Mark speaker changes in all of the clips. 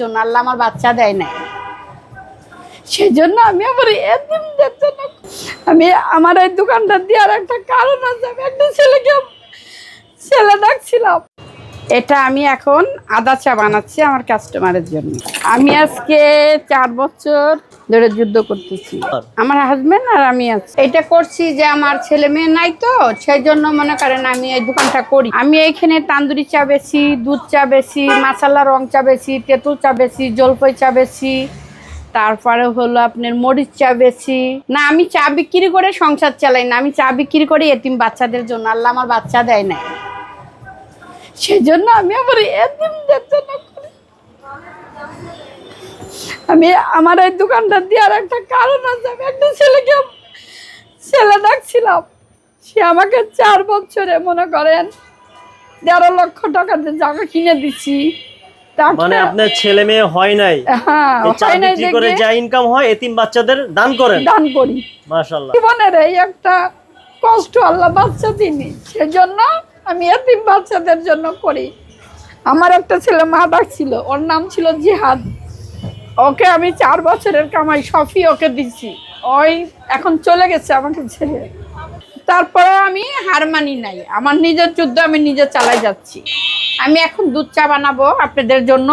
Speaker 1: জন্য আল্লাহ আমার বাচ্চা দেয় নাই। সেজন্য আমি আমার এতিমদের জন্য আমি আমার এই দোকানটা দেওয়ার একটা কারণ আছে। আমি একটা ছেলেকে, ছেলে ডাকছিলাম। এটা আমি এখন আদা চা বানাচ্ছি আমার কাস্টমারের জন্য। আমি আজকে চার বছর ধরে যুদ্ধ করতেছি। আমার হাজবেন্ড আর আমি আছি। এটা করছি যে আমার ছেলে মেয়ে নাই তো সেই জন্য মনে করেন আমি এই দোকানটা করি। আমি এইখানে তান্দুরি চা বেশি দুধ চা বেশি মাসালা রং চা বেশি তেঁতুল চা বেশি জলপাই চা বেশি তারপরে হলো আপনার মরিচ চা বেশি না আমি চা বিক্রি করে সংসার চালাই না আমি চা বিক্রি করি এতিম বাচ্চাদের জন্য। আল্লাহ আমার বাচ্চা দেয় নাই। সেজন্য আমি আমার এতিমদের জন্য আমার এই দোকানটা দেওয়ার একটা কারণ আছে। আমি একটা ছেলেকে ছেলে ডাকছিলাম সে আমাকে চার বছরে মনে করেন দেড় লক্ষ টাকাতে জায়গা কিনে দিচ্ছি
Speaker 2: মানে আপনার ছেলে মেয়ে হয় নাই।
Speaker 1: হ্যাঁ হয় নাই
Speaker 2: করে যা ইনকাম হয় এতিম বাচ্চাদের দান করেন।
Speaker 1: দান করি।
Speaker 2: মাশাল্লাহ
Speaker 1: জীবনের এই একটা কষ্ট আল্লাহ বাচ্চা দিনি সেজন্য আমি এতিম বাচ্চাদের জন্য করি। আমার একটা ছেলে মা ডাকছিল ওর নাম ছিল জিহাদ। ওকে আমি চার বছরের কামাই, সফি ওকে দিচ্ছি ওই এখন চলে গেছে আমাকে ছেড়ে। তারপরে আমি হার মানি নাই। আমার নিজের যুদ্ধ আমি নিজে চালাই যাচ্ছি। আমি এখন দুধ চা বানাবো আপনাদের জন্য।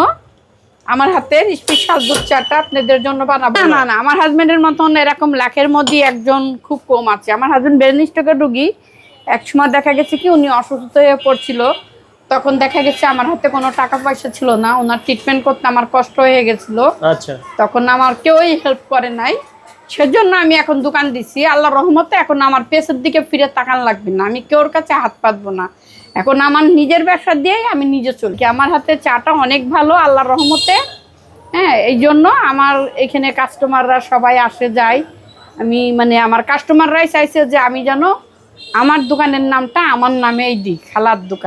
Speaker 1: আমার হাতের স্পেশাল দুধ চাটা আপনাদের জন্য বানাবো। না না আমার হাজব্যান্ডের মতন এরকম লাখের মধ্যে একজন খুব কম আছে। আমার হাজব্যান্ড ব্রেন স্ট্রোকের রুগী। এক সময় দেখা গেছে কি উনি অসুস্থ হয়ে পড়ছিল। তখন দেখা গেছে আমার হাতে কোনো টাকা পয়সা ছিল না ওনার ট্রিটমেন্ট করতে আমার কষ্ট হয়ে গেছিল।
Speaker 2: আচ্ছা।
Speaker 1: তখন আমার কেউই হেল্প করে নাই। সেজন্য আমি এখন দোকান দিছি। আল্লাহ রহমতে এখন আমার পেছের দিকে ফিরে তাকান লাগবে না। আমি কেউর কাছে হাত পাতবো না। এখন আমার নিজের ব্যবসা দিয়েই আমি নিজে চলছি। আমার হাতে চাটা অনেক ভালো আল্লাহর রহমতে। হ্যাঁ এই জন্য আমার এখানে কাস্টমাররা সবাই আসে যায়। আমি মানে আমার কাস্টমাররাই চাইছে যে আমি যেন আমার দোকানের নামটা আমার নামেই দিই খালার দোকান।